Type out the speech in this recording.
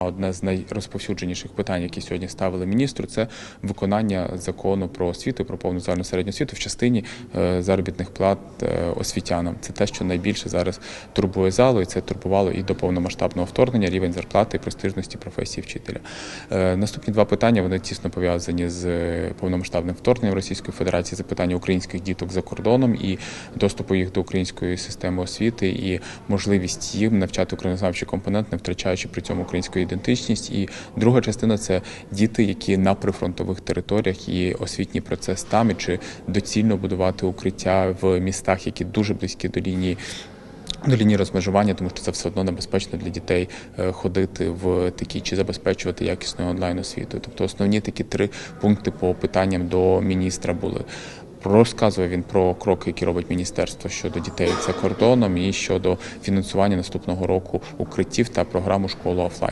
Одне з найрозповсюдженіших питань, які сьогодні ставили міністру, це виконання закону про освіту, про повну загальну середню освіту в частині е, заробітних плат е, освітянам. Це те, що найбільше зараз турбує залу, і це турбувало і до повномасштабного вторгнення рівень зарплати і престижності професії вчителя. Е, Наступні два питання вони тісно пов'язані з повномасштабним вторгненням Російської Федерації. Це питання українських діток за кордоном і доступу їх до української системи освіти і можливість їм навчати українознавчий компонент, не втрачаючи при цьому українську ідентичність. І друга частина це діти, які на прифронтових територіях і освітній процес там, і чи доцільно будувати укриття в містах, які дуже близькі до лінії. До лінії розмежування, тому що це все одно небезпечно для дітей е, ходити в такі чи забезпечувати якісною онлайн освітою. Тобто основні такі три пункти по питанням до міністра були. Розказував він про кроки, які робить міністерство щодо дітей за кордоном, і щодо фінансування наступного року укриттів та програму школа офлайн.